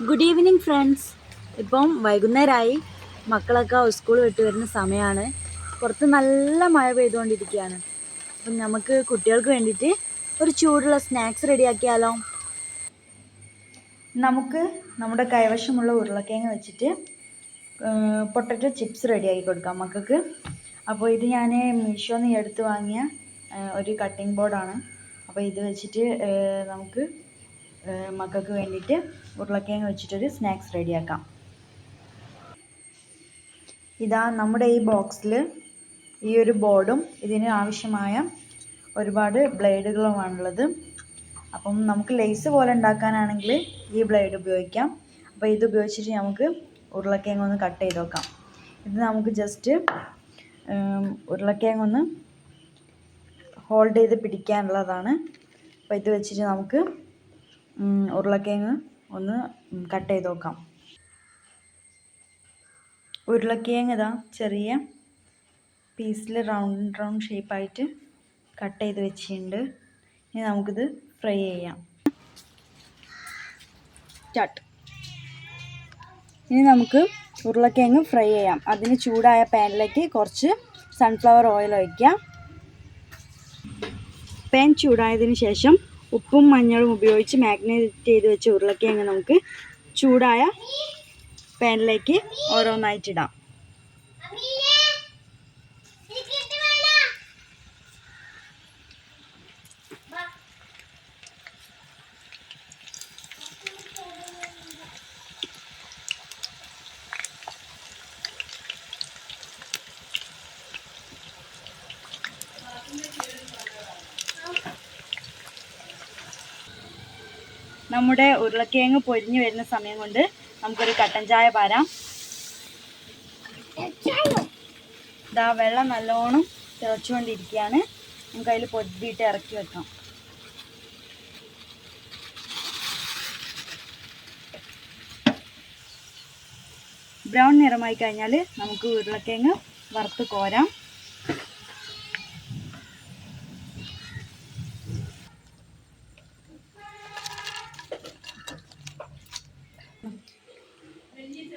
Good evening friends ഇപ്പം വൈകുന്നേരമായി മക്കളൊക്കെ school വിട്ട് വരുന്ന സമയമാണ് പുറത്ത് നല്ല മഴ പെയ്തുകൊണ്ടിരിക്കുകയാണ്. അപ്പം നമുക്ക് കുട്ടികൾക്ക് വേണ്ടിയിട്ട് ഒരു ചൂടുള്ള സ്നാക്സ് റെഡിയാക്കിയാലോ? നമുക്ക് നമ്മുടെ കൈവശമുള്ള ഉരുളക്കിഴങ്ങ് വെച്ചിട്ട് പൊട്ടറ്റോ ചിപ്സ് റെഡിയാക്കി കൊടുക്കാം മക്കൾക്ക്. അപ്പോൾ ഇത് ഞാൻ മീഷോന്ന് എടുത്ത് വാങ്ങിയ ഒരു കട്ടിംഗ് ബോർഡാണ് അപ്പോൾ ഇത് വെച്ചിട്ട് നമുക്ക് മക്കൾക്ക് വേണ്ടിയിട്ട് ഉരുളക്കിഴങ്ങ് വെച്ചിട്ടൊരു സ്നാക്സ് റെഡിയാക്കാം. ഇതാ നമ്മുടെ ഈ ബോക്സിൽ ഈ ഒരു ബോർഡും ഇതിന് ആവശ്യമായ ഒരുപാട് ബ്ലേഡുകളുമാണുള്ളത്. അപ്പം നമുക്ക് ലേസ് പോലെ ഉണ്ടാക്കാനാണെങ്കിൽ ഈ ബ്ലേഡ് ഉപയോഗിക്കാം. അപ്പോൾ ഇത് ഉപയോഗിച്ചിട്ട് നമുക്ക് ഉരുളക്കിഴങ്ങ് ഒന്ന് കട്ട് ചെയ്ത് നോക്കാം. ഇത് നമുക്ക് ജസ്റ്റ് ഉരുളക്കിഴങ്ങ് ഒന്ന് ഹോൾഡ് ചെയ്ത് പിടിക്കാനുള്ളതാണ്. അപ്പോൾ ഇത് വെച്ചിട്ട് നമുക്ക് ഉരുളക്കിഴങ്ങ് ഒന്ന് കട്ട് ചെയ്ത് നോക്കാം. ഉരുളക്കിഴങ്ങ് ഇതാ ചെറിയ പീസിൽ റൗണ്ട് റൗണ്ട് ഷേപ്പായിട്ട് കട്ട് ചെയ്ത് വെച്ചിട്ടുണ്ട്. ഇനി നമുക്കിത് ഫ്രൈ ചെയ്യാം. ചട്ട് ഇനി നമുക്ക് ഉരുളക്കിഴങ്ങ് ഫ്രൈ ചെയ്യാം. അതിന് ചൂടായ പാനിലേക്ക് കുറച്ച് സൺഫ്ലവർ ഓയിൽ ഒഴിക്കാം. പാൻ ചൂടായതിന് ശേഷം ഉപ്പും മഞ്ഞളും ഉപയോഗിച്ച് മാഗ്നേറ്റ് ചെയ്ത് വെച്ച ഉരുളക്കിഴങ്ങ് നമുക്ക് ചൂടായ പാനിലേക്ക് ഓരോന്നായിട്ടിടാം നമ്മുടെ ഉരുളക്കിഴങ്ങ് പൊരിഞ്ഞു വരുന്ന സമയം കൊണ്ട് നമുക്കൊരു കട്ടൻ ചായ പാരാം. ഇതാ വെള്ളം നല്ലോണം തിളച്ചുകൊണ്ടിരിക്കുകയാണ്. നമുക്ക് അതിൽ പൊതിയിട്ട് ഇറക്കി വെക്കാം. ബ്രൗൺ നിറമായി കഴിഞ്ഞാൽ നമുക്ക് ഉരുളക്കിഴങ്ങ് വറുത്ത് കോരാം.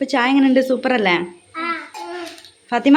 ഇപ്പൊ ചായ എങ്ങനെയുണ്ട് സൂപ്പർ അല്ലേ ഫാത്തിമ?